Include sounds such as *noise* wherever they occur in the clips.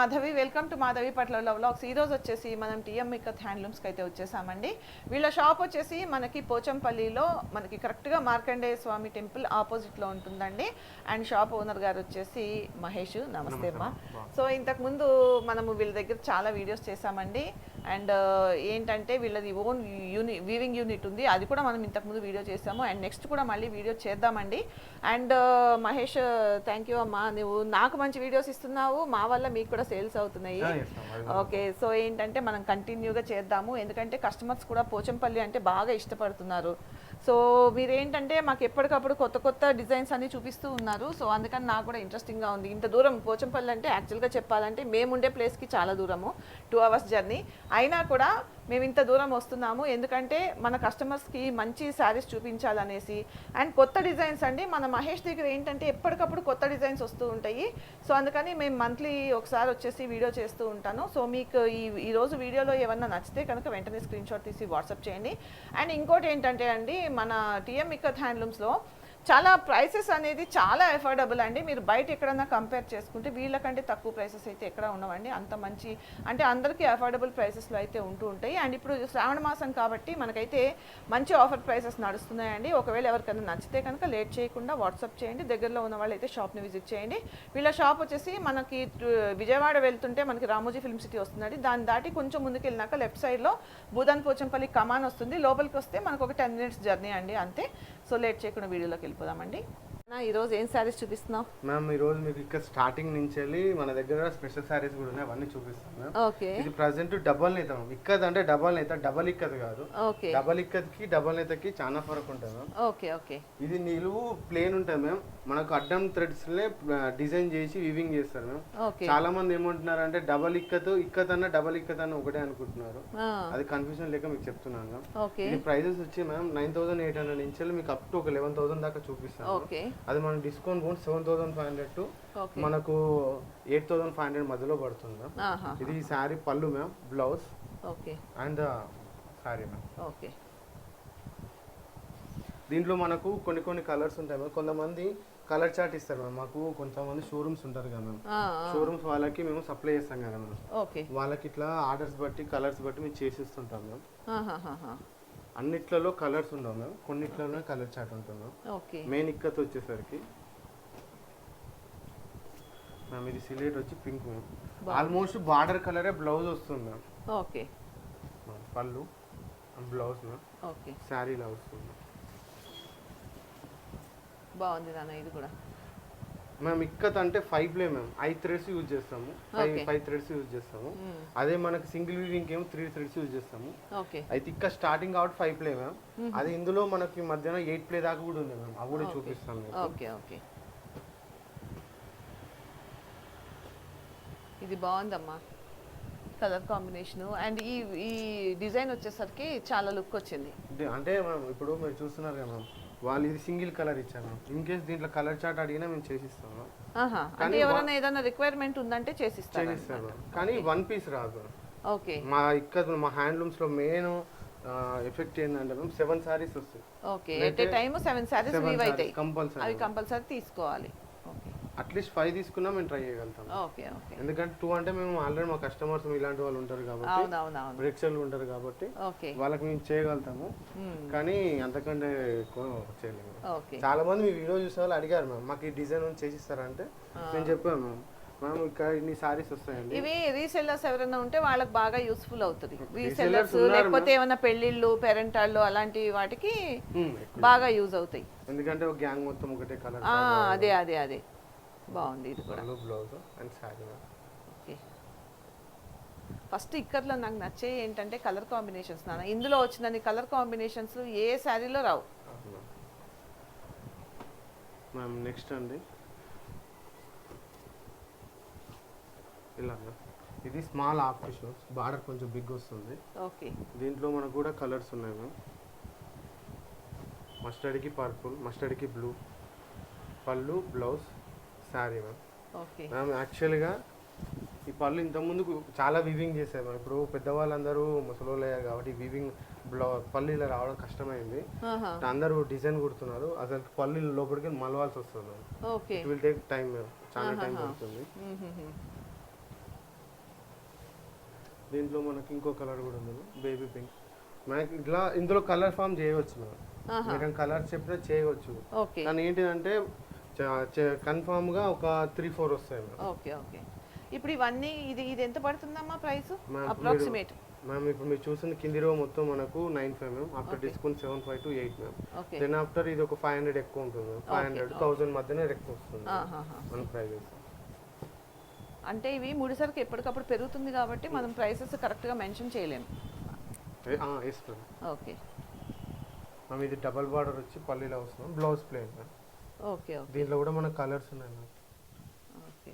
Madhavi welcome to Madhavi పట్ల vlogs ఈ రోజు వచ్చేసి మనం టీఎం హ్యాండ్లూమ్స్కి అయితే వచ్చేసామండి. వీళ్ళ షాప్ వచ్చేసి మనకి పోచంపల్లిలో మనకి కరెక్ట్గా మార్కండేయ స్వామి టెంపుల్ ఆపోజిట్లో ఉంటుందండి. అండ్ షాప్ ఓనర్ గారు వచ్చేసి మహేష్ నమస్తే అమ్మా. సో ఇంతకు ముందు మనము వీళ్ళ దగ్గర చాలా వీడియోస్ చేసామండి. అండ్ ఏంటంటే వీళ్ళది ఓన్ యూని వీవింగ్ యూనిట్ ఉంది. అది కూడా మనం ఇంతకుముందు వీడియో చేసాము. అండ్ నెక్స్ట్ కూడా మళ్ళీ వీడియో చేద్దామండి. అండ్ మహేష్ థ్యాంక్ యూ అమ్మా. నువ్వు నాకు మంచి వీడియోస్ ఇస్తున్నావు. మా వల్ల మీకు కూడా సేల్స్ అవుతున్నాయి. ఓకే సో ఏంటంటే మనం కంటిన్యూగా చేద్దాము. ఎందుకంటే కస్టమర్స్ కూడా పోచంపల్లి అంటే బాగా ఇష్టపడుతున్నారు. సో మీరు ఏంటంటే మాకు ఎప్పటికప్పుడు కొత్త కొత్త డిజైన్స్ అన్ని చూపిస్తూ ఉన్నారు. సో అందుకని నాకు కూడా ఇంట్రెస్టింగ్గా ఉంది. ఇంత దూరం పోచంపల్లి అంటే యాక్చువల్గా చెప్పాలంటే మేము ఉండే ప్లేస్కి చాలా దూరము టూ అవర్స్ జర్నీ అయినా కూడా మేము ఇంత దూరం వస్తున్నాము. ఎందుకంటే మన కస్టమర్స్కి మంచి శారీస్ చూపించాలనేసి అండ్ కొత్త డిజైన్స్ అండి. మన మహేష్ దగ్గర ఏంటంటే ఎప్పటికప్పుడు కొత్త డిజైన్స్ వస్తూ ఉంటాయి. సో అందుకని మేము మంత్లీ ఒకసారి వచ్చేసి వీడియో చేస్తూ ఉంటాను. సో మీకు ఈ ఈరోజు వీడియోలో ఏమన్నా నచ్చితే కనుక వెంటనే స్క్రీన్ షాట్ తీసి వాట్సాప్ చేయండి. అండ్ ఇంకోటి ఏంటంటే అండి మన టీఎం ఇక్కత్ హ్యాండ్లూమ్స్లో చాలా ప్రైసెస్ అనేది చాలా ఎఫోర్డబుల్ అండి. మీరు బయట ఎక్కడన్నా కంపేర్ చేసుకుంటే వీళ్ళకంటే తక్కువ ప్రైసెస్ అయితే ఎక్కడ ఉండవండి. అంత మంచి అంటే అందరికీ అఫోర్డబుల్ ప్రైసెస్లో అయితే ఉంటూ ఉంటాయి. అండ్ ఇప్పుడు శ్రావణ మాసం కాబట్టి మనకైతే మంచి ఆఫర్ ప్రైసెస్ నడుస్తున్నాయండి. ఒకవేళ ఎవరికైనా నచ్చితే కనుక లేట్ చేయకుండా వాట్సాప్ చేయండి. దగ్గరలో ఉన్న వాళ్ళు అయితే షాప్ని విజిట్ చేయండి. వీళ్ళ షాప్ వచ్చేసి మనకి విజయవాడ వెళ్తుంటే మనకి రామోజీ ఫిల్మ్ సిటీ వస్తుందండి. దాన్ని దాటి కొంచెం ముందుకు వెళ్ళినాక లెఫ్ట్ సైడ్లో భూదాన్ పోచంపల్లి కమాన్ వస్తుంది. లోపలికి వస్తే మనకు ఒక టెన్ మినిట్స్ జర్నీ అండి అంతే. సో లేట్ చేయకుండా వీడియోలోకి వెళ్ళిపోదామండి. ఈరోజు ఏం శారీస్ చూపిస్తున్నావు? మ్యామ్ ఈ రోజు మీకు ఇక్కడ స్టార్టింగ్ నుంచి వెళ్ళి మన దగ్గర స్పెషల్ సారీస్ కూడా ఉన్నాయి అవన్నీ చూపిస్తాం మ్యామ్ ఓకే. ఇది ప్రజెంట్ డబల్ నేత మ్యామ్ ఇక్కత్ అంటే డబల్ నేత డబల్ ఇక్కత్ కాదు. ఓకే. డబల్ ఇక్కత్కి డబల్ నేతకి చాలా ఫరక్ ఉంటుంది మ్యామ్ ఓకే ఓకే. ఇది నిలువు ప్లేన్ ఉంటుంది మ్యామ్ మనకు అడ్డం థ్రెడ్స్ డిజైన్ చేసి వివింగ్ చేస్తారు మ్యామ్ ఓకే. చాలా మంది ఏమంటున్నారు అంటే డబల్ ఇక్కత్ ఇక్కత్ అన్న డబల్ ఇక్కత్ అన్న ఒకటే అనుకుంటున్నారు. అది కన్ఫ్యూజన్ లేక మీకు చెప్తున్నాను మ్యామ్ ఓకే. ఇది ప్రైజెస్ వచ్చి ma'am nine thousand eight hundred నుంచి మీకు అప్ టు ఒక లెవెన్ థౌసండ్ దాకా చూపిస్తాను. ఓకే. అది మన discount phone seven thousand five hundred to మనకు ఎయిట్ థౌసండ్ ఫైవ్ హండ్రెడ్ మధ్యలో పడుతుంది మ్యామ్. ఇది sari pallu ma'am blouse. Okay. And sari ma'am. Okay. దీంట్లో మనకు కొన్ని కొన్ని కలర్స్ ఉంటాయి మ్యామ్. కొంతమంది కలర్ చార్ట్ ఇస్తారు మ్యామ్. మాకు కొంతమంది షోరూమ్స్ ఉంటారు కదా మ్యామ్. షోరూమ్స్ వాళ్ళకి మేము సప్లై చేస్తాం కదా మ్యామ్. ఓకే. వాళ్ళకి ఇట్లా ఆర్డర్స్ బట్టి కలర్స్ బట్టి మేము చేసిస్తుంటాం మ్యామ్. అన్నిట్లలో కలర్స్ ఉండవు మ్యామ్. కొన్నిట్లోనే కలర్ ఉంటుంది మ్యామ్. ఓకే. మెయిన్ ఇక్కత్ వచ్చేసరికి మ్యామ్ ఇది సిలేట్ వచ్చి పింక్ మ్యామ్. ఆల్మోస్ట్ బార్డర్ కలరే బ్లౌజ్ వస్తుంది ma'am. Okay. Pallu blouse ma'am. Okay. శారీలా వస్తుంది. బాగుంది నాన్న ఇది కూడా. మ్యామ్ ఇక్కత్ అంటే ఫైవ్ ప్లే మ్యామ్ ఐదు థ్రెడ్స్ యూజ్ చేస్తాము. ఫైవ్. ఫైవ్ థ్రెడ్స్ యూజ్ చేస్తాము. మ్మ్. అదే మనకి సింగిల్ వీవింగ్ ఏమో త్రీ థ్రెడ్స్ యూజ్ చేస్తాము. ఓకే అయితే ఇక్కడ starting out five ply ma'am అది ఇందులో మనకి మధ్యాహ్నం ఎయిట్ ప్లే దాకా కూడా ఉంది మ్యామ్ అవి కూడా మీకు. ఓకే ఓకే ఇది బాగుందమ్మా. Colour combination. అండ్ ఈ ఈ డిజైన్ వచ్చేసరికి చాలా లుక్ వచ్చింది. అంటే మ్యామ్ ఇప్పుడు మీరు చూస్తున్నారు కదా మ్యామ్ వాళ్ళు ఇది సింగిల్ కలర్ ఇచ్చారు. మ్యామ్ ఇన్ కేస్ దీంట్లో కలర్ చార్ట్ అడిగినా మేము చేసిస్తాం. మ్యామ్ ఆహా అంటే ఎవరైనా ఏదైనా రిక్వైర్మెంట్ ఉందంటే చేసిస్తారు? చేసిస్తాం మ్యామ్ కానీ వన్ పీస్ రాదు. ఓకే మా ఇక్కడ మా హ్యాండ్లూమ్స్లో మెయిన్ ఎఫెక్ట్ ఏంటంటే మ్యామ్ సెవెన్ సారీస్ వస్తాయి. Okay at a time seven అవుతాయి. కంపల్సరీ అవి కంపల్సరీ తీసుకోవాలి. అట్లీస్ట్ ఫైవ్ తీసుకున్నా మేము ట్రై చేయగలుగుతాం. Okay okay. ఎందుకంటే టూ అంటే మేము ఆల్రెడీ మా కస్టమర్స్ ఇలాంటి వాళ్ళు ఉంటారు కాబట్టి ప్రేక్షకులు ఉంటారు కాబట్టి వాళ్ళకి మేము చేయగలుగుతాము. కానీ అంతకంటే ఎక్కువ చేయలేము. ఓకే. చాలా మంది మీ వీడియో చూసే వాళ్ళు అడిగారు మ్యామ్ మాకు ఈ డిజైన్ చేసిస్తారంటే నేను చెప్పాను మ్యామ్ మ్యామ్ ఇక్కడ ఇన్ని సారీస్ వస్తాయండి. ఇవి రీసెల్లర్స్ ఎవరైనా ఉంటే వాళ్ళకి బాగా యూస్ఫుల్ అవుతుంది. రీసెల్లర్స్ లేకపోతే ఏమైనా పెళ్ళిళ్ళు పెరెంటాళ్ళు అలాంటి వాటికి. బాగా యూజ్ అవుతాయి. ఎందుకంటే ఒక గ్యాంగ్ మొత్తం ఒకటే కలర్ అదే అదే అదే. బాగుంది ఇది కూడా. Blouse and ma'am okay. First ఇక్కర్లో నాకు నచ్చే ఏంటంటే కలర్ కాంబినేషన్స్ నాన్న. ఇందులో వచ్చిన కలర్ కాంబినేషన్స్ ఏ శారీలో రావు. మ్యామ్ నెక్స్ట్ అండి. ఇలా ఇది స్మాల్ హాఫ్ టిష్యూస్ బార్డర్ కొంచెం బిగ్ వస్తుంది. ఓకే. దీంట్లో మనకు కూడా కలర్స్ ఉన్నాయి మ్యామ్. మస్టర్డ్కి purple మస్టర్డ్కి blue pallu blouse sari ma'am okay ma'am యాక్చువల్గా ఈ పళ్ళు ఇంతకుముందు చాలా వివింగ్ చేశారు. మ్యామ్ ఇప్పుడు పెద్దవాళ్ళందరూ ముసలోళ్ళు అయ్యారు కాబట్టి వివింగ్ బ్లౌ పళ్ళు ఇలా రావడం కష్టమైంది. అందరూ డిజైన్ కుడుతున్నారు. అసలు పళ్ళు లోపలికి మలవాల్సి వస్తుంది ma'am okay it will take time ma'am చాలా టైం. పడుతుంది. దీంట్లో మనకి ఇంకో కలర్ కూడా ఉంది బేబీ పింక్ మనకి ఇట్లా ఇందులో కలర్ ఫామ్ చేయవచ్చు. మీరు కలర్ చెప్పినా చేయవచ్చు. కానీ ఏంటిదంటే కన్ఫామ్గా ఒక త్రీ ఫోర్ వస్తాయి ఓకే ఓకే. ఇప్పుడు ఇవన్నీ ఇది ఇది ఎంత పడుతుందమ్మా ప్రైస్? అప్రాక్సిమేట్ మ్యామ్ ఇప్పుడు మీరు చూసిన కింది రో మొత్తం మనకు nine five ma'am after discount seven five to eight ma'am. Okay. Then after ఇది ఒక ఫైవ్ హండ్రెడ్ ఎక్కువ ఉంటుంది ఫైవ్ హండ్రెడ్ థౌసండ్ మధ్యనే ఎక్కువ వస్తుంది. మన ప్రైజెస్. అంటే ఇవి ముడిసరికి ఎప్పటికప్పుడు పెరుగుతుంది కాబట్టి మనం ప్రైసెస్ కరెక్ట్గా మెన్షన్ చేయలేము. ఓకే. మ్యామ్ ఇది డబల్ బార్డర్ వచ్చి పల్లీలో వస్తుంది blouse plain ma'am. Okay okay దీంట్లో కూడా మనకు కలర్స్ ఉన్నాయి మ్యామ్ ఓకే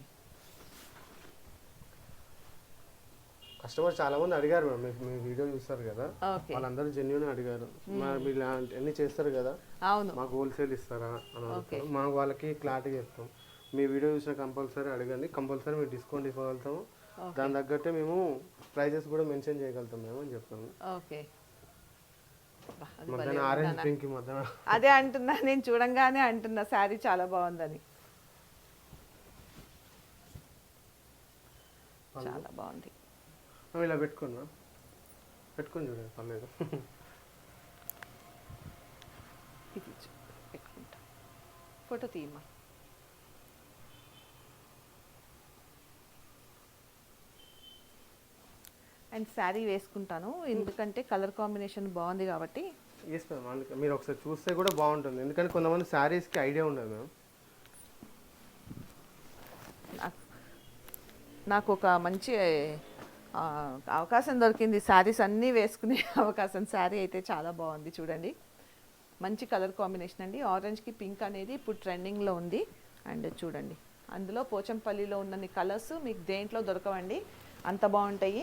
కస్టమర్ చాలా మంది అడిగారు మ్యామ్ మీ- మీ వీడియో చూస్తారు కదా? ఓకే వాళ్ళందరూ జెన్యున్ అడిగారు. మరి మీరు అన్ని చేస్తారు కదా? అవును. మాకు హోల్సేల్ ఇస్తారా? అని అడుగుతారు మాకు వాళ్ళకి క్లారిటీ చెప్తాం. మీ వీడియో చూసిన కంపల్సరీ అడగండి. కంపల్సరీ మేము డిస్కౌంట్ ఇవ్వగలుగుతాము. దాని తగ్గట్టే మేము ప్రైజెస్ కూడా మెన్షన్ చేయగలుగుతాం మేము అని చెప్తాము. ఓకే బా, అది భలే మధ్యాహ్నం ఉంది ఆరెంజ్ నాన్న. పింక్ మధ్యాహ్నం అదే అంటున్నా నేను చూడంగానే అంటున్నా శారీ చాలా బాగుందని. చాలా బాగుంది. ఇలా పెట్టుకోండి మ్యామ్ పెట్టుకొని చూడండి పర్లేదు. ఫోటో తీయమ్మా. అండ్ శారీ వేసుకుంటాను. ఎందుకంటే కలర్ కాంబినేషన్ బాగుంది కాబట్టి. ఎస్ మ్యామ్ అందుకే మీరు ఒకసారి చూస్తే కూడా బాగుంటుంది. ఎందుకంటే కొంతమంది శారీస్కి ఐడియా ఉండదు మ్యామ్ నాకు ఒక మంచి అవకాశం దొరికింది. శారీస్ అన్నీ వేసుకునే *laughs* అవకాశం. శారీ అయితే చాలా బాగుంది చూడండి. మంచి కలర్ కాంబినేషన్ అండి. ఆరెంజ్కి పింక్ అనేది ఇప్పుడు ట్రెండింగ్లో ఉంది. అండ్ చూడండి. అందులో పోచంపల్లిలో ఉన్నన్ని కలర్స్ మీకు దేంట్లో దొరకవండి? అంత బాగుంటాయి.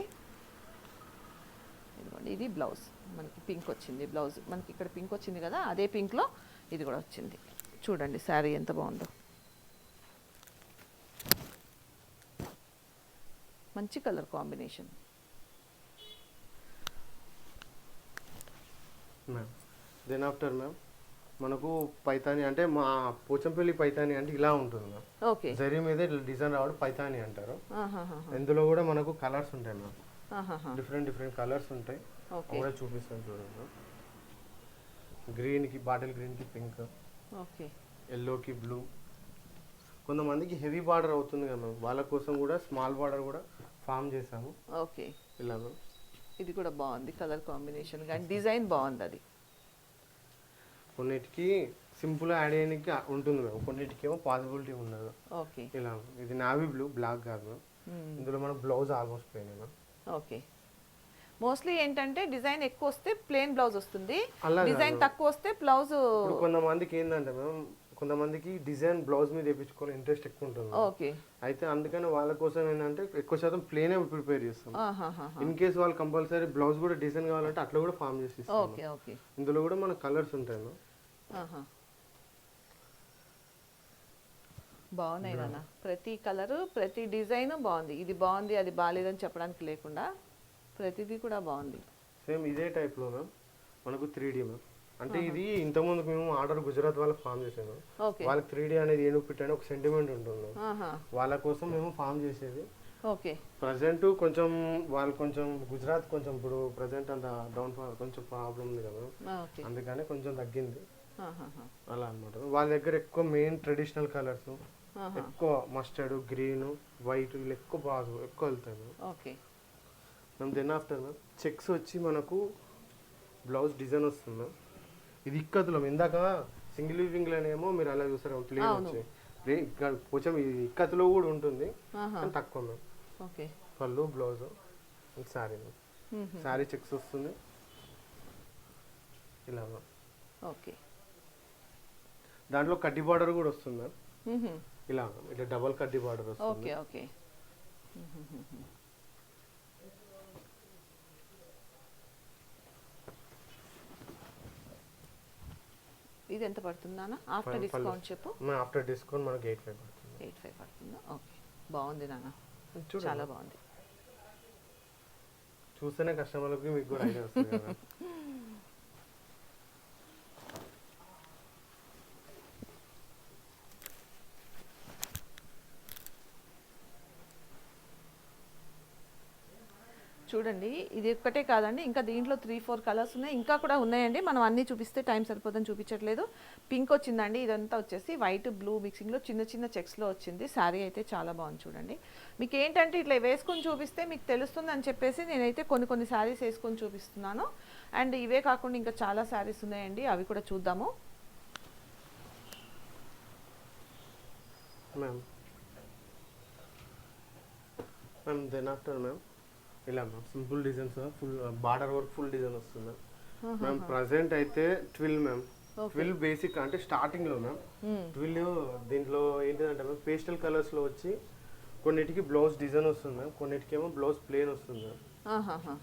ఇది బ్లౌజ్. మనకి పింక్ వచ్చింది. బ్లౌజ్ మనకి ఇక్కడ పింక్ వచ్చింది కదా అదే పింక్లో ఇది కూడా వచ్చింది. చూడండి శారీ ఎంత బాగుందో. మంచి colour combination then after ma'am మనకు పైతాని అంటే మా పోచంపల్లి పైతాని అంటే ఇలా ఉంటుంది మ్యామ్ ఓకే జరీ మీద ఇట్లా డిజైన్ రావడం పైతాని అంటారు. ఇందులో కూడా మనకు కలర్స్ ఉంటాయి మ్యామ్. డిఫరెంట్ డిఫరెంట్ కలర్స్ ఉంటాయి. కూడా చూపిస్తాను చూడండి. గ్రీన్కి బాటిల్ గ్రీన్కి పింక్. ఓకే. ఎల్లోకి బ్లూ. కొంతమందికి హెవీ బార్డర్ అవుతుంది కదా మ్యామ్. వాళ్ళ కోసం కూడా స్మాల్ బార్డర్ కూడా ఫామ్ చేసాము ఓకే. ఇలా మ్యామ్ ఇది కూడా బాగుంది కలర్ కాంబినేషన్. కానీ డిజైన్ బాగుంది అది కొన్నిటికి సింపుల్ యాడ్ చేయడానికి ఉంటుంది మ్యామ్ కొన్నిటికి ఏమో పాసిబిలిటీ ఉండదు. ఓకే. ఇలా. ఇది నావీ బ్లూ బ్లాక్ కాదు మ్మ్. ఇందులో మనకు blouse almost plain ma'am. Okay. Mostly ఏంటంటే డిజైన్ ఎక్కువ వస్తే ప్లేన్ బ్లౌజ్ వస్తుంది. డిజైన్ తక్కువ వస్తే బ్లౌజ్ కొంతమందికి ఏంటంటే మ్యామ్ కొంతమందికి డిజైన్ బ్లౌజ్ మీద వేయించుకోవాలి ఇంట్రెస్ట్ ఎక్కువ ఉంటుంది ఓకే. అయితే అందుకని వాళ్ళ కోసం ఏంటంటే ఎక్కువ శాతం ప్లేనే ప్రిపేర్ చేస్తాం. ఇన్ కేస్ వాళ్ళు కంపల్సరీ బ్లౌజ్ కూడా డిజైన్ కావాలంటే అట్లా కూడా ఫామ్ చేసి ఓకే ఓకే. ఇందులో కూడా మన కలర్స్ ఉంటాయి మ్యామ్ ఆహా. బాగున్నాయి నాన్న. ప్రతి కలరు ప్రతి డిజైన్ బాగుంది. ఇది బాగుంది అది బాగాలేదని చెప్పడానికి లేకుండా ప్రతిదీ కూడా బాగుంది. సేమ్ ఇదే టైప్లో మ్యామ్ మనకు త్రీ డీ మ్యామ్ అంటే ఇది ఇంతకుముందు మేము ఆర్డర్ గుజరాత్ వాళ్ళకి ఫామ్ చేసాము వాళ్ళకి త్రీ డీ అనేది ఏనుగు పిట్ అని ఒక సెంటిమెంట్ ఉంటుంది. వాళ్ళ కోసం మేము ఫామ్ చేసేది. ఓకే. ప్రజెంట్ కొంచెం వాళ్ళు కొంచెం గుజరాత్ కొంచెం ఇప్పుడు ప్రజెంట్ అంత డౌన్ ఫాల్ కొంచెం ప్రాబ్లం ఉంది కదా అందుకని కొంచెం తగ్గింది. అలా అన్నమాట. వాళ్ళ దగ్గర ఎక్కువ మెయిన్ ట్రెడిషనల్ కలర్స్. ఎక్కువ మస్టర్డ్ గ్రీన్ వైట్ వీళ్ళు ఎక్కువ బాగా ఎక్కువ మ్యామ్ ఓకే. మేము దెన్ ఆఫ్టర్ మ్యామ్ చెక్స్ వచ్చి మనకు బ్లౌజ్ డిజైన్ వస్తుంది. మ్యామ్ ఇది ఇక్కత్తులో ఇందాక సింగిల్ వీవింగ్లోనేమో మీరు అలా చూసారు ప్లేన్. వచ్చి. ఇక్కడ కొంచెం ఇది ఇక్కత్తులో కూడా ఉంటుంది. కానీ తక్కువ ma'am okay. Pallu blouse sari ma'am. Sari checks వస్తుంది. ఇలా. Ma'am okay. దాంట్లో కడ్డీ బార్డర్ కూడా వస్తుంది. మ్యామ్. ఇలా ఇట్లా డబల్ కడ్డీ బార్డర్ వస్తుంది. Okay okay. ఇది ఎంత పడుతుందా ఆఫ్టర్ డిస్కౌంట్ చెప్పు. ఆఫ్టర్ డిస్కౌంట్ మనకి ఎయిట్ ఫైవ్ పడుతుంది. ఎయిట్ ఫైవ్ పడుతుందా? ఓకే. బాగుంది నాన్న. చాలా బాగుంది. చూస్తేనే కస్టమర్లకి మీకు కూడా ఐడియా వస్తుంది *laughs* చూడండి ఇది ఒక్కటే కాదండి ఇంకా దీంట్లో త్రీ ఫోర్ కలర్స్ ఉన్నాయి. ఇంకా కూడా ఉన్నాయండి. మనం అన్నీ చూపిస్తే టైం సరిపోదని చూపించట్లేదు. పింక్ వచ్చిందండి ఇదంతా వచ్చేసి వైట్ బ్లూ మిక్సింగ్లో చిన్న చిన్న చెక్స్లో వచ్చింది. శారీ అయితే చాలా బాగుంది చూడండి. మీకు ఏంటంటే ఇట్లా వేసుకొని చూపిస్తే మీకు తెలుస్తుంది అని చెప్పేసి నేనైతే కొన్ని కొన్ని శారీస్ వేసుకొని చూపిస్తున్నాను. అండ్ ఇవే కాకుండా ఇంకా చాలా శారీస్ ఉన్నాయండి. అవి కూడా చూద్దాము. Ma'am ma'am then after ma'am ఇలా ma'am. Simple designs full border work full design వస్తుంది. మ్యామ్ ప్రజెంట్ అయితే ట్విల్ మ్యామ్. ట్విల్ బేసిక్ అంటే స్టార్టింగ్లో మ్యామ్. ట్విల్ దీంట్లో ఏంటిదంటే మ్యామ్ పేస్టల్ కలర్స్లో వచ్చి కొన్నిటికి బ్లౌజ్ డిజైన్ వస్తుంది మ్యామ్. కొన్నిటికేమో బ్లౌజ్ ప్లేన్ వస్తుంది ma'am.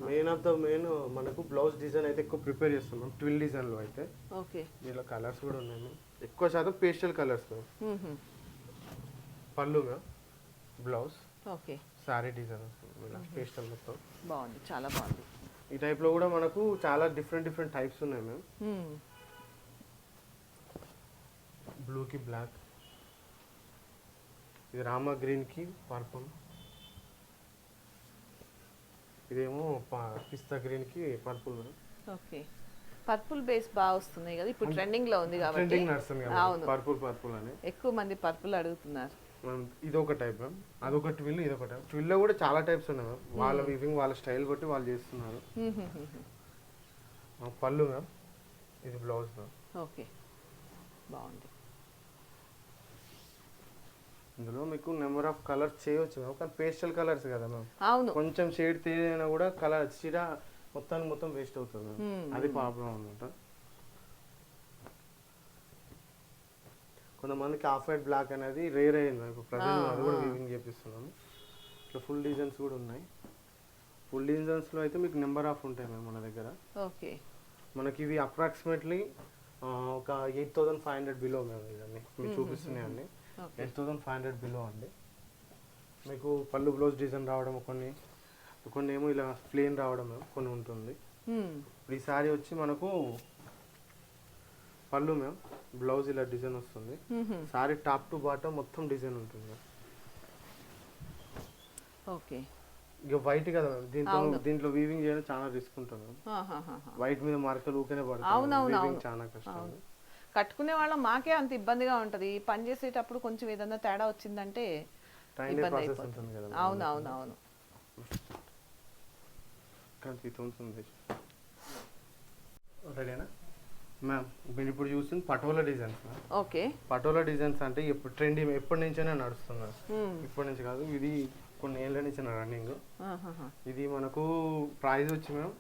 Main of the main మనకు బ్లౌజ్ డిజైన్ అయితే ఎక్కువ ప్రిపేర్ చేస్తాం మ్యామ్. ట్విల్ డిజైన్లో అయితే. ఓకే దీంట్లో కలర్స్ కూడా ఉన్నాయి మ్యామ్. ఎక్కువ శాతం పేస్టల్ కలర్స్ మ్యామ్. మ్మ్హ. Pallu ma'am. Blouse okay sari design వస్తుంది పేస్టల్ మొత్తం. బాగుంది చాలా బాగుంది. ఈ టైప్లో కూడా మనకు చాలా డిఫరెంట్ డిఫరెంట్ టైప్స్ ఉన్నాయి మ్యామ్. బ్లూకి బ్లాక్ ఇది రామా గ్రీన్కి పర్పుల్ ఇదేమో పిస్తా గ్రీన్కి పర్పుల్ ఓకే. పర్పుల్ బేస్ బాగా వస్తున్నాయి కదా ఇప్పుడు ట్రెండింగ్లో ఉంది కాబట్టి. పర్పుల్ పర్పుల్ అని. ఎక్కువ మంది పర్పుల్ అడుగుతున్నారు. మనం ఇది ఒక టైప్ మ్యామ్ అదొక ట్విల్ ఇది ఒక టైప్ ట్విల్లో కూడా చాలా టైప్స్ ఉన్నాయి మ్యామ్ వాళ్ళ వీవింగ్ వాళ్ళ స్టైల్ బట్టి వాళ్ళు చేస్తున్నారు. ఆ, పళ్ళు మ్యామ్ ఇది బ్లౌజ్ మ్యామ్ ఓకే. బాగుంది. ఇందులో మీకు నెంబర్ ఆఫ్ కలర్స్ చేయవచ్చు మ్యామ్ కానీ పేస్టల్ కలర్స్ కదా మ్యామ్ అవును. కొంచెం షేడ్ తీయైనా కూడా కలర్ చీర మొత్తానికి మొత్తం వేస్ట్ అవుతుంది. Hmm. అది ప్రాబ్లం అనమాట కొంతమందికి ఆఫ్ వైట్ బ్లాక్ అనేది రేర్ అయింది. ఇప్పుడు ప్రజెంట్ అది కూడా. వీవింగ్ చేపిస్తున్నాము ఇట్లా ఫుల్ డిజైన్స్ కూడా ఉన్నాయి. ఫుల్ డిజైన్స్లో అయితే మీకు నెంబర్ ఆఫ్ ఉంటాయి మ్యామ్ మన దగ్గర. ఓకే. మనకి ఇవి అప్రాక్సిమేట్లీ ఒక eight thousand five hundred below ma'am ఇవన్నీ. మీకు చూపిస్తున్నాయండి okay. Eight thousand five hundred below అండి. మీకు పళ్ళు బ్లౌజ్ డిజైన్ రావడం కొన్ని కొన్ని ఏమో ఇలా ప్లేన్ రావడం కొన్ని ఉంటుంది. మ్మ్. ఇప్పుడు ఈ శారీ వచ్చి మనకు పళ్ళు మ్యామ్ బ్లౌజ్ ఇలా డిజైన్ వస్తుంది. శారీ టాప్ టు బాటమ్ మొత్తం డిజైన్ ఉంటుంది. ఓకే ఇక వైట్ కదా మ్యామ్ దీంట్లో. దీంట్లో వీవింగ్ చేయడం చాలా రిస్క్ ఉంటుంది మ్యామ్. వైట్ మీద మరకలు ఊకనే అవును. చాలా కష్టం. కట్టుకునే వాళ్ళం మాకే అంత ఇబ్బందిగా ఉంటది పని చేసేటప్పుడు కొంచెం ఏదన్నా తేడా వచ్చిందంటే ఇబ్బంది అయిపోతుంది. అవును అవును అవును రెడీనా మ్యామ్ మీరు ఇప్పుడు చూస్తుంది patola designs okay patola designs అంటే ఇప్పుడు ట్రెండ్ ఎప్పటి నుంచైనా నడుస్తుంది మ్మ్. ఇప్పటి నుంచి కాదు ఇది కొన్ని ఏళ్ళ నుంచి రన్నింగ్. ఇది మనకు ప్రైస్ వచ్చి మ్యామ్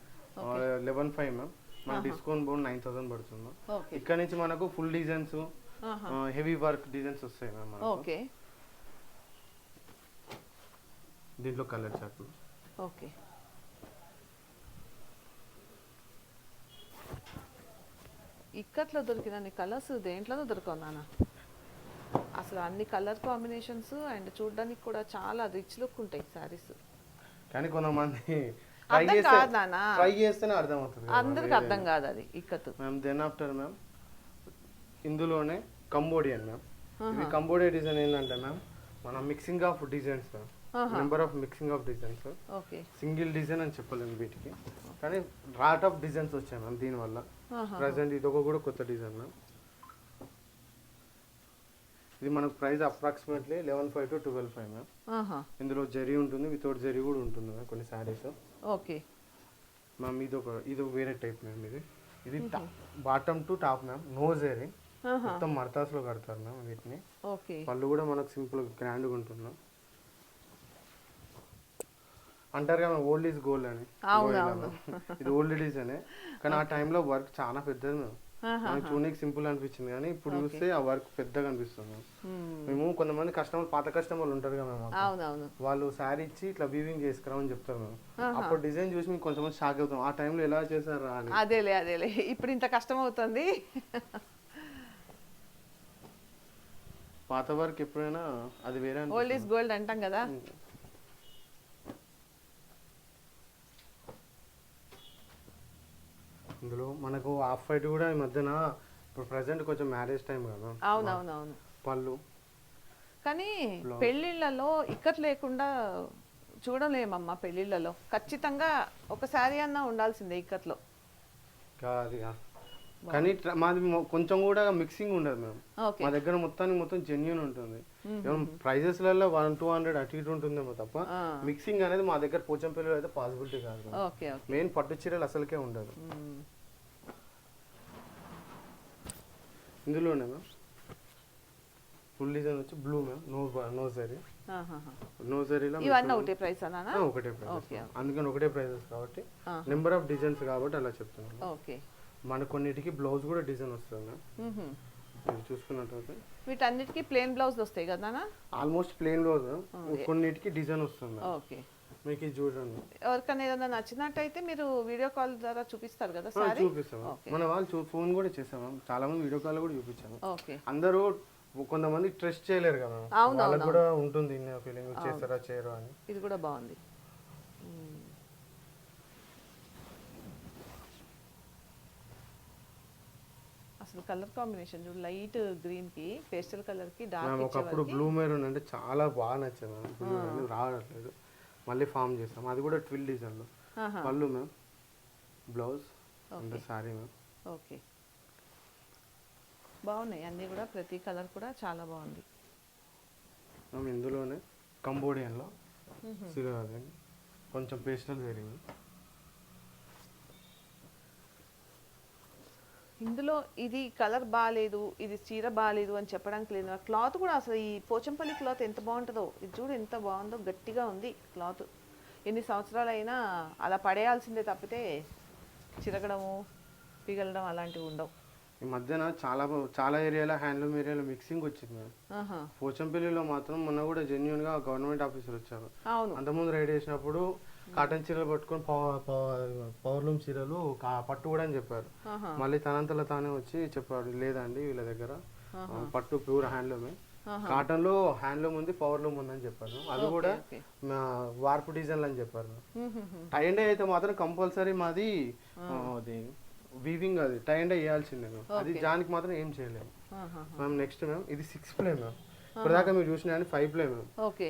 లెవెన్ ఫైవ్ మ్యామ్ మన డిస్కౌంట్ బోర్డ్ నైన్ థౌసండ్ పడుతుంది ఇక్కడ నుంచి మనకు full designs. Heavy work designs వస్తాయి మ్యామ్ ఓకే దీంట్లో కలర్ చార్ట్లు ఓకే ఇక్కట్లో దొరికినన్ని కలర్స్ దేంట్లోనూ దొరకవు నాన్న. అసలు అన్ని కలర్ కాంబినేషన్స్ అండ్ చూడడానికి కూడా చాలా రిచ్ లుక్ ఉంటాయి సారీస్ కానీ కొంతమంది అర్థం కాదు నాన్న. ట్రై చేస్తేనే కదా అందరికి. అర్థం కాదు అది ikat. Ma'am then after ma'am ఇందులోనే కంబోడియన్ మ్యామ్ ఇది కంబోడియా డిజైన్ ఏంటంటే మ్యామ్ మన mixing of designs ma'am. Number of mixing of designs okay. Single design అని చెప్పలేము వీటికి. కానీ రాట్ ఆఫ్ డిజైన్స్ వచ్చాయి మ్యామ్ దీనివల్ల. ప్రజెంట్ ఇది ఒక కూడా కొత్త డిజైన్ మ్యామ్. ఇది మనకు price approximately eleven five to twelve five ma'am. ఇందులో జరీ ఉంటుంది వితౌట్ జరీ కూడా ఉంటుంది మ్యామ్ కొన్ని శారీస్. ఓకే. మ్యామ్ ఇది ఒక ఇది వేరే టైప్ మ్యామ్ ఇది. ఇది bottom to top ma'am no zari. మొత్తం మర్తాస్లో కడతారు మ్యామ్ వీటిని. ఓకే. పళ్ళు కూడా మనకు సింపుల్ గ్రాండ్గా ఉంటుంది మ్యామ్. అంటారు కదా ఓల్డ్ ఈజ్ గోల్డ్ అని. ఇది ఓల్డ్ డిజైనే కానీ ఆ టైంలో వర్క్ చాలా పెద్దది ఆహా మనకి చూడడానికి సింపుల్ అనిపించింది కానీ ఇప్పుడు చూస్తే ఆ వర్క్ పెద్దగా అనిపిస్తుంది. మ్యామ్ మ్మ్. మేము కొంతమంది కస్టమర్ పాత కస్టమర్లు ఉంటారు కదా అవునవును. వాళ్ళు శారీ ఇచ్చి ఇట్లా వీవింగ్ చేసుకురామని చెప్తారు మేము. అప్పుడు డిజైన్ చూసి మేము కొంచెం షాక్ అవుతాం. ఆ టైంలో ఎలా చేశారా అని. అదేలే అదేలే. ఇప్పుడు ఇంత కష్టం అవుతుంది. పాత వర్క్ ఎప్పుడైనా అది వేరే ఓల్డ్ ఈజ్ గోల్డ్ అంటాం కదా. ఇందులో మనకు హాఫ్ వైట్ కూడా ఈ మధ్యన ఇప్పుడు ప్రజెంట్ కొంచెం మ్యారేజ్ టైం కదా. అవునవునవును. పళ్ళు. కానీ. పెళ్ళిళ్ళలో ఇక్కత్ లేకుండా చూడలేమమ్మా పెళ్ళిళ్ళలో. ఖచ్చితంగా ఒక శారీ అన్నా ఉండాల్సిందే ఇక్కత్లో కాదు ఇక. కానీ మాది కొంచెం కూడా మిక్సింగ్ ఉండదు మేము మా దగ్గర మొత్తానికి మొత్తం జెన్యున్ ఉంటుంది. ప్రైజెస్లలో వన్ టూ హండ్రెడ్ అటు ఇటు ఉంటుందేమో తప్ప. మిక్సింగ్ అనేది మా దగ్గర పోచంపల్లిలో అయితే పాసిబిలిటీ కాదు మెయిన్ పట్టు చీరలు అసలుకే ఉండదు మ్మ్. ఇందులోనే మ్యామ్ ఫుల్ డిజైన్ వచ్చి blue ma'am no no zari. No జరీలో ఇవన్నీ ఒకటే ప్రైస్ అన్నా ఒకటే ప్రైజెస్ ఓకే అందుకని ఒకటే ప్రైజెస్ కాబట్టి. నెంబర్ ఆఫ్ డిజైన్స్ కాబట్టి అలా చెప్తున్నాను ఓకే. మన కొన్నిటికి బ్లౌజ్ కూడా డిజైన్ వస్తుంది మ్యామ్. ఇది చూసుకున్నట్లయితే వీటన్నిటికీ ప్లేన్ బ్లౌజ్ వస్తాయి కదా? ఆల్మోస్ట్ ప్లెయిన్ బ్లౌజ్ కొన్నిటికి డిజైన్ వస్తుంది. ఓకే. మీకు ఇది చూడండి. ఎవరికైనా ఏదైనా నచ్చినట్టయితే మీరు వీడియో కాల్ ద్వారా చూపిస్తారు కదా సారీ? చూపిస్తాం. మ్యామ్. మన వాళ్ళు ఫోన్ కూడా చేసాం మ్యామ్. చాలా మంది వీడియో కాల్ కూడా చూపించాము ఓకే. అందరూ కొంతమంది ట్రస్ట్ చేయలేరు కదా. వాళ్ళకి కూడా ఉంటుంది ఫీలింగ్ చేస్తారా చేయరా అని. ఇది కూడా బాగుంది. అసలు కలర్ కాంబినేషన్ చూడు లైట్ గ్రీన్కి పేస్టల్ కలర్కి డార్క్ ఒకప్పుడు బ్లూ మెరూన్ అంటే చాలా బాగా నచ్చింది. రావట్లేదు. మళ్ళీ ఫామ్ చేస్తాం. అది కూడా ట్విల్ డిజైన్లో. Pallu ma'am blouse and sari ma'am. Okay. బాగున్నాయి. అన్నీ కూడా ప్రతి కలర్ కూడా చాలా బాగుంది. మ్యామ్ ఇందులోనే కంబోడియన్లో సిల్వర్ కొంచెం పేస్టల్ జరిగింది ఇందులో ఇది కలర్ బాగాలేదు ఇది చీర బాగాలేదు అని చెప్పడానికి లేదు. క్లాత్ కూడా అసలు ఈ పోచంపల్లి క్లాత్ ఎంత బాగుంటుందో ఇది చూడు ఎంత బాగుందో గట్టిగా ఉంది క్లాత్. ఎన్ని సంవత్సరాలు అయినా అలా పడేయాల్సిందే తప్పితే చిరగడము పిగలడం అలాంటివి ఉండవు. ఈ మధ్యన చాలా చాలా ఏరియాలో హ్యాండ్లూమ్ ఏరియాలో మిక్సింగ్ వచ్చింది ఆహా. పోచంపల్లిలో మాత్రం మొన్న కూడా జెన్యున్గా గవర్నమెంట్ ఆఫీసర్ వచ్చారు. అవును. అంతకుముందు రైడ్ చేసినప్పుడు కాటన్ చీరలు పట్టుకొని పవర్ పవర్లూమ్ చీరలు పట్టు కూడా అని చెప్పారు. మళ్ళీ తనంతలో తానే వచ్చి చెప్పాడు లేదండి వీళ్ళ దగ్గర పట్టు ప్యూర్ హ్యాండ్లూమే. కాటన్లో హ్యాండ్లూమ్ ఉంది పవర్లూమ్ ఉందని చెప్పారు. అది కూడా వార్పు డిజైన్లు అని చెప్పారు. టై అండ్ అయితే మాత్రం కంపల్సరీ మాది అది వీవింగ్ అది. టై అండ్ వేయాల్సిందే మేము. అది దానికి మాత్రం ఏం చేయలేము. మ్యామ్ నెక్స్ట్ మ్యామ్ ఇది సిక్స్ ప్లే మ్యామ్ ఇప్పటిదాకా మీరు చూసిన ఫైవ్ ప్లే మ్యామ్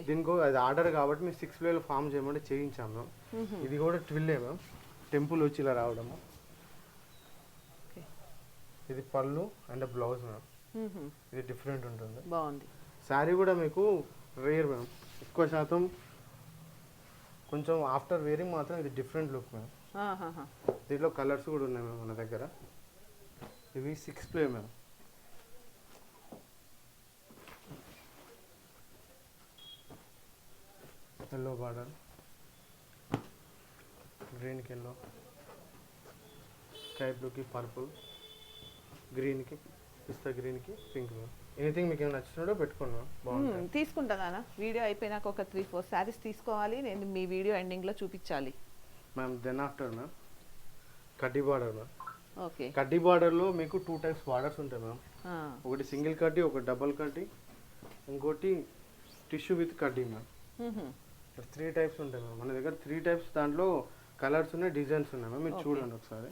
దీనికి అది ఆర్డర్ కాబట్టి మేము సిక్స్ ప్లేలో ఫామ్ చేయమంటే చేయించాం మ్యామ్ ఇది కూడా ట్విల్లే మ్యామ్ టెంపుల్ వచ్చి ఇలా రావడం. ఓకే. ఇది పళ్ళు అండ్ బ్లౌజ్ మ్యామ్. ఇది డిఫరెంట్ ఉంటుంది. బాగుంది. శారీ కూడా మీకు రేర్ మ్యామ్ ఎక్కువ శాతం కొంచెం ఆఫ్టర్ వేరింగ్ మాత్రం ఇది డిఫరెంట్ లుక్ మ్యామ్. దీంట్లో కలర్స్ కూడా ఉన్నాయి మ్యామ్ మన దగ్గర. ఇవి six ply ma'am yellow border గ్రీన్కి ఎల్లో. స్కై బ్లూకి పర్పుల్ గ్రీన్కి పిస్తా గ్రీన్కి పింక్ ఎనీథింగ్ మీకు ఏమైనా నచ్చినో పెట్టుకోండి మ్యామ్ బాగుంటుంది మ్మ్, తీసుకుంటానా వీడియో అయిపోయినాక ఒక త్రీ ఫోర్ శారీస్ తీసుకోవాలి. నేను మీ వీడియో ఎండింగ్లో చూపించాలి. మ్యామ్ దెన్ ఆఫ్టర్ మ్యామ్ కడ్డీ బార్డర్ మ్యామ్ ఓకే. కడ్డీ బార్డర్లో మీకు టూ టైప్స్ బార్డర్స్ ఉంటాయి మ్యామ్ ఆ, ఒకటి సింగిల్ కడ్డీ ఒక డబుల్ కడ్డీ. ఇంకోటి టిష్యూ విత్ కడ్డీ మ్యామ్ త్రీ టైప్స్ ఉంటాయి మ్యామ్ మన దగ్గర త్రీ టైప్స్ దాంట్లో కలర్స్ ఉన్నాయి డిజైన్స్ ఉన్నాయి మ్యామ్ మీరు చూడండి ఒకసారి.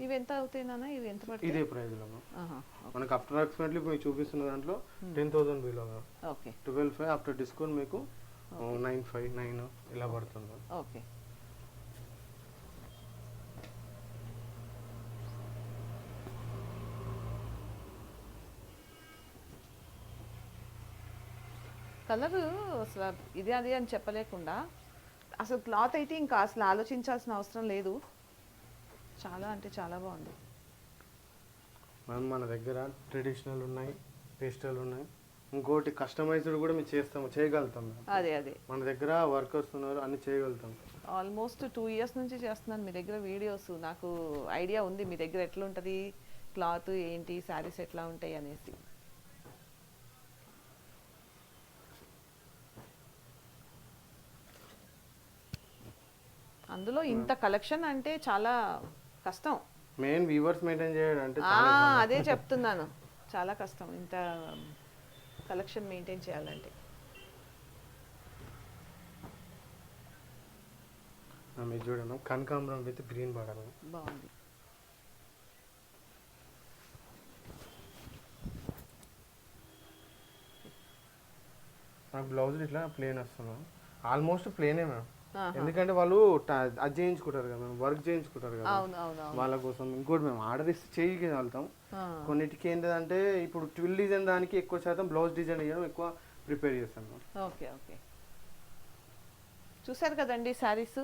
ఇవి ఎంత అవుతాయి నాన్న? ఇవి ఎంత పడుతుంది ఇదే మ్యామ్ ఆహా, మనకు అప్రాక్సిమేట్లీ మీకు చూపిస్తున్న దాంట్లో ten thousand below okay twelve five after discount మీకు నైన్ ఫైవ్ నైన్ ఇలా పడుతుంది. ఓకే కలర్ అసలు ఇది అది అని చెప్పలేకుండా అసలు క్లాత్ అయితే ఇంకా అసలు ఆలోచించాల్సిన అవసరం లేదు. చాలా అంటే చాలా బాగుంది. మ్యామ్ మన దగ్గర ట్రెడిషనల్ ఉన్నాయి పేస్టల్ ఉన్నాయి. ఇంకోటి కస్టమైజ్డ్ కూడా మేము చేస్తాము చేయగలుగుతాం అదే అదే. మన దగ్గర వర్కర్స్ ఉన్నారు అన్ని చేయగలుగుతాం. ఆల్మోస్ట్ టూ ఇయర్స్ నుంచి చేస్తున్నాను మీ దగ్గర వీడియోస్ నాకు ఐడియా ఉంది మీ దగ్గర ఎట్లా ఉంటుంది క్లాత్ ఏంటి శారీస్ ఎట్లా ఉంటాయి అనేసి. అందులో ఇంత కలెక్షన్ అంటే చాలా కష్టం. మెయిన్ వీవర్స్ మెయింటైన్ చేయడం అంటే అదే చెప్తున్నాను. చాలా కష్టం ఇంత కలెక్షన్ మెయింటైన్ చేయాలంటే. మీరు చూడండి. కనకాంబరం విత్ గ్రీన్ బార్డర్ బాగుంది. మనకు బ్లౌజ్ ఇట్లా ప్లేన్ మ్యామ్ ఆల్మోస్ట్ ప్లేనే ఆహా. ఎందుకంటే వాళ్ళు అది చేయించుకుంటారు కదా వర్క్ చేయించుకుంటారు కదా. వాళ్ళ కోసం ఇంకోటి మేము ఆర్డర్ ఇస్తే చేయకి వెళ్తాం. కొన్నిటికి ఏంటంటే ఇప్పుడు ట్విల్ డిజైన్ దానికి ఎక్కువ శాతం బ్లౌజ్ డిజైన్ వేయడం ఎక్కువ ప్రిపేర్ చేస్తాం ఓకే ఓకే. చూసారు కదండి శారీస్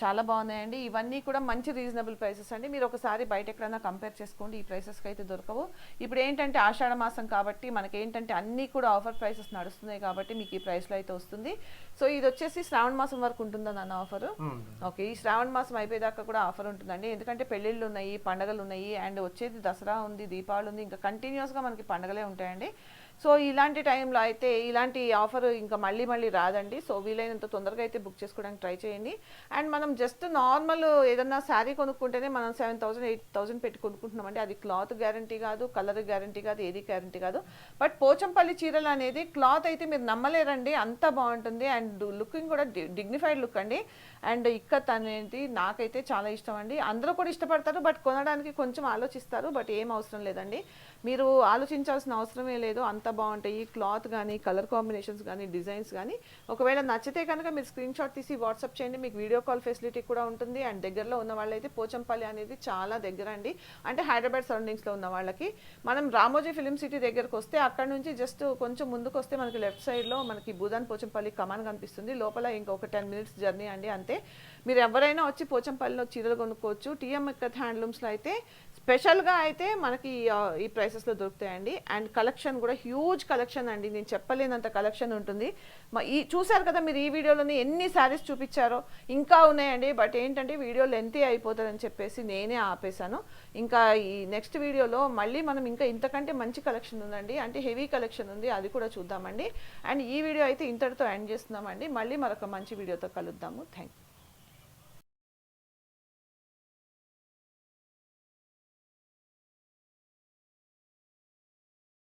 చాలా బాగున్నాయండి. ఇవన్నీ కూడా మంచి రీజనబుల్ ప్రైసెస్ అండి. మీరు ఒకసారి బయట ఎక్కడైనా కంపేర్ చేసుకోండి. ఈ ప్రైసెస్కి అయితే దొరకవు. ఇప్పుడు ఏంటంటే ఆషాఢ మాసం కాబట్టి మనకి ఏంటంటే అన్నీ కూడా ఆఫర్ ప్రైసెస్ నడుస్తున్నాయి కాబట్టి మీకు ఈ ప్రైస్లో అయితే వస్తుంది. సో ఇది వచ్చేసి శ్రావణ మాసం వరకు ఉంటుందా నాన్న ఆఫరు? ఓకే. ఈ శ్రావణ మాసం అయిపోయేదాకా కూడా ఆఫర్ ఉంటుందండి. ఎందుకంటే పెళ్ళిళ్ళు ఉన్నాయి పండగలు ఉన్నాయి అండ్ వచ్చేది దసరా ఉంది దీపావళి ఉంది. ఇంకా కంటిన్యూస్గా మనకి పండగలే ఉంటాయండి. సో ఇలాంటి టైంలో అయితే ఇలాంటి ఆఫర్ ఇంకా మళ్ళీ మళ్ళీ రాదండి. సో వీలైనంత తొందరగా అయితే బుక్ చేసుకోవడానికి ట్రై చేయండి. అండ్ మనం జస్ట్ నార్మల్ ఏదన్నా శారీ కొనుక్కుంటేనే మనం సెవెన్ థౌసండ్ ఎయిట్ థౌసండ్ పెట్టి కొనుక్కుంటున్నామండి. అది క్లాత్ గ్యారంటీ కాదు కలర్ గ్యారంటీ కాదు ఏది గ్యారంటీ కాదు. బట్ పోచంపల్లి చీరలు అనేది క్లాత్ అయితే మీరు నమ్మలేరండి. అంత బాగుంటుంది. అండ్ లుకింగ్ కూడా డిగ్నిఫైడ్ లుక్ అండి. అండ్ ఇక్కత్ అనేది నాకైతే చాలా ఇష్టం అండి. అందరూ కూడా ఇష్టపడతారు బట్ కొనడానికి కొంచెం ఆలోచిస్తారు బట్ ఏం అవసరం లేదండి. మీరు ఆలోచించాల్సిన అవసరమే లేదు అంత బాగుంటాయి. క్లాత్ కానీ కలర్ కాంబినేషన్స్ కానీ డిజైన్స్ కానీ ఒకవేళ నచ్చితే కనుక మీరు స్క్రీన్ షాట్ తీసి వాట్సాప్ చేయండి. మీకు వీడియో కాల్ ఫెసిలిటీ కూడా ఉంటుంది. అండ్ దగ్గరలో ఉన్న వాళ్ళైతే పోచంపల్లి అనేది చాలా దగ్గర అండి. అంటే హైదరాబాద్ సరౌండింగ్స్లో ఉన్న వాళ్ళకి. మనం రామోజీ ఫిలిం సిటీ దగ్గరకు వస్తే అక్కడ నుంచి జస్ట్ కొంచెం ముందుకు వస్తే మనకి లెఫ్ట్ సైడ్లో మనకి భూదాన్ పోచంపల్లి కమాన్ కనిపిస్తుంది. లోపల ఇంకొక టెన్ మినిట్స్ జర్నీ అండి అంతే. మీరు ఎవరైనా వచ్చి పోచంపల్లిలో చీరలు కొనుక్కోవచ్చు. టీఎం హ్యాండ్లూమ్స్లో అయితే స్పెషల్గా అయితే మనకి ఈ ప్రైస్ ప్రైసెస్లో దొరుకుతాయండి. అండ్ కలెక్షన్ కూడా హ్యూజ్ కలెక్షన్ అండి. నేను చెప్పలేనంత కలెక్షన్ ఉంటుంది. మా ఈ చూసారు కదా మీరు ఈ వీడియోలోనే ఎన్ని శారీస్ చూపించారో? ఇంకా ఉన్నాయండి. బట్ ఏంటంటే వీడియో లెంతీ అయిపోతుందని చెప్పేసి నేనే ఆపేశాను. ఇంకా ఈ నెక్స్ట్ వీడియోలో మళ్ళీ మనం ఇంకా ఇంతకంటే మంచి కలెక్షన్ ఉందండి. అంటే హెవీ కలెక్షన్ ఉంది. అది కూడా చూద్దామండి. అండ్ ఈ వీడియో అయితే ఇంతటితో ఎండ్ చేస్తున్నామండి. మళ్ళీ మరొక మంచి వీడియోతో కలుద్దాము. Thank you